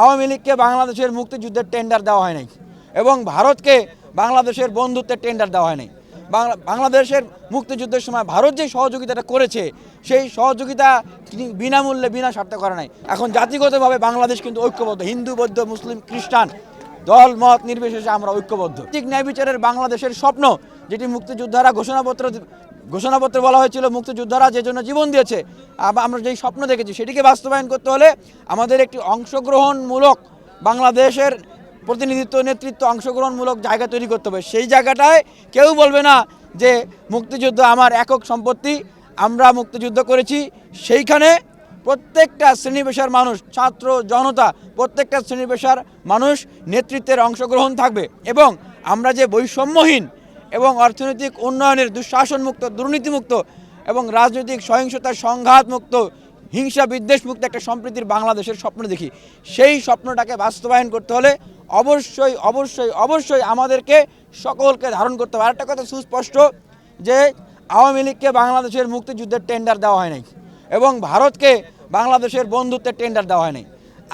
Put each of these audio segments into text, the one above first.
আওয়ামী লীগকে বাংলাদেশের মুক্তিযুদ্ধের টেন্ডার দেওয়া হয় নাই এবং ভারতকে বাংলাদেশের বন্ধুত্বের টেন্ডার দেওয়া হয় নাই। বাংলা, বাংলাদেশের মুক্তিযুদ্ধের সময় ভারত যে সহযোগিতাটা করেছে, সেই সহযোগিতা বিনামূল্যে, বিনা স্বার্থে করে নাই। এখন জাতিগতভাবে বাংলাদেশ কিন্তু ঐক্যবদ্ধ। হিন্দু, বৌদ্ধ, মুসলিম, খ্রিস্টান, দল, মত নির্বিশেষে আমরা ঐক্যবদ্ধ। ঠিক ন্যায় বিচারের বাংলাদেশের স্বপ্ন, যেটি মুক্তিযোদ্ধারা ঘোষণাপত্র ঘোষণাপত্রে বলা হয়েছিল মুক্তিযোদ্ধারা যে জন্য জীবন দিয়েছে আমরা যেই স্বপ্ন দেখেছি সেটিকে বাস্তবায়ন করতে হলে আমাদের একটি অংশগ্রহণমূলক বাংলাদেশের প্রতিনিধিত্ব, নেতৃত্ব, অংশগ্রহণমূলক জায়গা তৈরি করতে হবে। সেই জায়গাটায় কেউ বলবে না যে মুক্তিযুদ্ধ আমার একক সম্পত্তি, আমরা মুক্তিযুদ্ধ করেছি। সেইখানে প্রত্যেকটা শ্রেণি পেশার মানুষ, ছাত্র জনতা, প্রত্যেকটা শ্রেণি পেশার মানুষ নেতৃত্বের অংশগ্রহণ থাকবে এবং আমরা যে বৈষম্যহীন এবং অর্থনৈতিক উন্নয়নের দুঃশাসনমুক্ত, দুর্নীতিমুক্ত এবং রাজনৈতিক সহিংসতার সংঘাতমুক্ত, হিংসা বিদ্বেষমুক্ত একটা সম্প্রীতির বাংলাদেশের স্বপ্ন দেখি। সেই স্বপ্নটাকে বাস্তবায়ন করতে হলে অবশ্যই অবশ্যই অবশ্যই আমাদেরকে সকলকে ধারণ করতে হবে। আরেকটা কথা সুস্পষ্ট, যে আওয়ামী লীগকে বাংলাদেশের মুক্তিযুদ্ধের টেন্ডার দেওয়া হয় নাই এবং ভারতকে বাংলাদেশের বন্ধুত্বের টেন্ডার দেওয়া হয় নাই।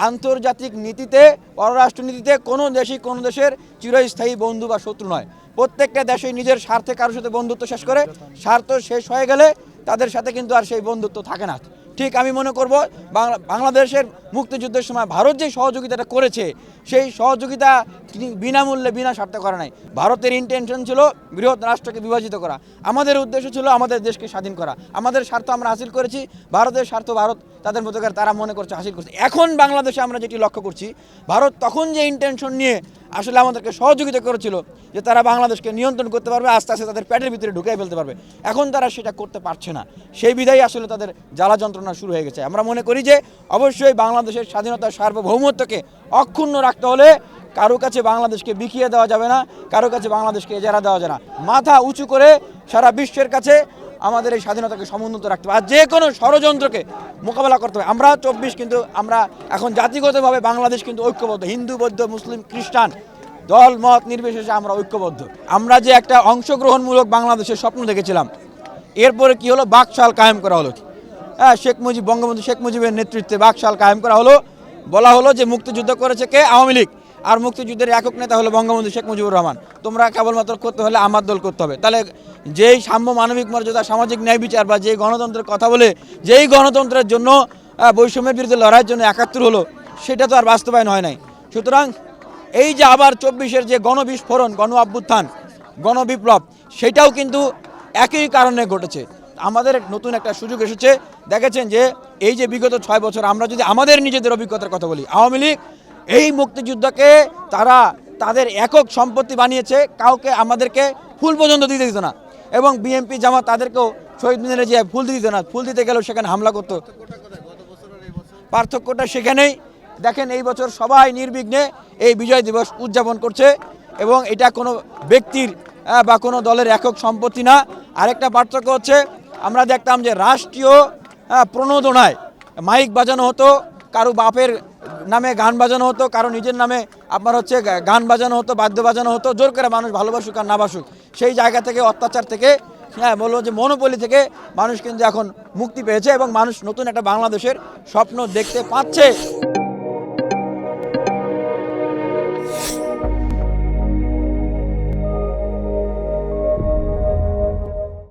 আন্তর্জাতিক নীতিতে, পররাষ্ট্রনীতিতে কোনো দেশই কোনো দেশের চিরস্থায়ী বন্ধু বা শত্রু নয়। প্রত্যেকটা দেশই নিজের স্বার্থে কারোর সাথে বন্ধুত্ব শেষ করে, স্বার্থ শেষ হয়ে গেলে তাদের সাথে কিন্তু আর সেই বন্ধুত্ব থাকে না। ঠিক আমি মনে করব, বাংলা বাংলাদেশের মুক্তিযুদ্ধের সময় ভারত যে সহযোগিতাটা করেছে, সেই সহযোগিতা তিনি বিনামূল্যে, বিনা স্বার্থে করা নাই। ভারতের ইন্টেনশন ছিল বৃহৎ রাষ্ট্রকে বিভাজিত করা। আমাদের উদ্দেশ্য ছিল আমাদের দেশকে স্বাধীন করা। আমাদের স্বার্থ আমরা হাসিল করেছি। ভারতের স্বার্থ ভারত তাদের মতো করে তারা মনে করছে হাসিল করছে। এখন বাংলাদেশে আমরা যেটি লক্ষ্য করছি, ভারত তখন যে ইন্টেনশন নিয়ে আসলে আমাদেরকে সহযোগিতা করেছিল যে তারা বাংলাদেশকে নিয়ন্ত্রণ করতে পারবে, আস্তে আস্তে তাদের পেটের ভিতরে ঢুকিয়ে ফেলতে পারবে। এখন তারা সেটা করতে পারছে না। সেই বিধায় আসলে তাদের জ্বালা যন্ত্রণা শুরু হয়ে গেছে। আমরা মনে করি যে অবশ্যই বাংলাদেশের স্বাধীনতা সার্বভৌমত্বকে অক্ষুণ্ণ রাখতে হলে কারও কাছে বাংলাদেশকে বিকিয়ে দেওয়া যাবে না, কারও কাছে বাংলাদেশকে এজারা দেওয়া যাবে না। মাথা উঁচু করে সারা বিশ্বের কাছে আমাদের এই স্বাধীনতাকে সমুন্নত রাখতে হবে। আর যে কোনো ষড়যন্ত্রকে মোকাবেলা করতে হবে। আমরা চব্বিশ কিন্তু, আমরা এখন জাতিগতভাবে বাংলাদেশ কিন্তু ঐক্যবদ্ধ। হিন্দু, বৌদ্ধ, মুসলিম, খ্রিস্টান, দল, মত নির্বিশেষে আমরা ঐক্যবদ্ধ। আমরা যে একটা অংশগ্রহণমূলক বাংলাদেশের স্বপ্ন দেখেছিলাম, এরপরে কি হলো? বাকশাল কায়েম করা হলো। হ্যাঁ শেখ মুজিব, বঙ্গবন্ধু শেখ মুজিবের নেতৃত্বে বাকশাল কায়েম করা হলো। বলা হলো যে মুক্তিযুদ্ধ করেছে কে? আওয়ামী লীগ। আর মুক্তিযুদ্ধের একক নেতা হলো বঙ্গবন্ধু শেখ মুজিবুর রহমান। তোমরা কেবলমাত্র করতে হলে আমার দল করতে হবে। তাহলে যেই সাম্য মানবিক মর্যাদা, সামাজিক ন্যায় বিচার বা যেই গণতন্ত্রের কথা বলে যেই গণতন্ত্রের জন্য বৈষম্যের বিরুদ্ধে লড়াইয়ের জন্য একাত্তর হলো, সেটা তো আর বাস্তবায়ন হয় নাই। সুতরাং এই যে আবার চব্বিশের যে গণবিস্ফোরণ, গণ অভ্যুত্থান, গণবিপ্লব, সেটাও কিন্তু একই কারণে ঘটেছে। আমাদের নতুন একটা সুযোগ এসেছে। দেখেছেন যে এই যে বিগত ছয় বছর আমরা যদি আমাদের নিজেদের অভিজ্ঞতার কথা বলি, আওয়ামী লীগ এই মুক্তিযুদ্ধকে তারা তাদের একক সম্পত্তি বানিয়েছে, কাউকে আমাদেরকে ফুল পর্যন্ত দিতে দিত না। এবং বিএনপি জামা তাদেরকেও শহীদ মিনারে যে ফুল দিতে না। ফুল দিতে গেলেও সেখানে হামলা করতো। পার্থক্যটা সেখানেই। দেখেন এই বছর সবাই নির্বিঘ্নে এই বিজয় দিবস উদযাপন করছে এবং এটা কোনো ব্যক্তির বা কোনো দলের একক সম্পত্তি না। আরেকটা পার্থক্য হচ্ছে, আমরা দেখতাম যে রাষ্ট্রীয় প্রণোদনায় মাইক বাজানো হতো, কারও বাপের নামে গান বাজানো হতো, কারও নিজের নামে আপনার হচ্ছে গান বাজানো হতো, বাদ্য বাজানো হতো, জোর করে মানুষ ভালোবাসুক আর না বাসুক। সেই জায়গা থেকে অত্যাচার থেকে হ্যাঁ বলব যে মনোপলি থেকে মানুষ কিন্তু এখন মুক্তি পেয়েছে এবং মানুষ নতুন একটা বাংলাদেশের স্বপ্ন দেখতে পাচ্ছে।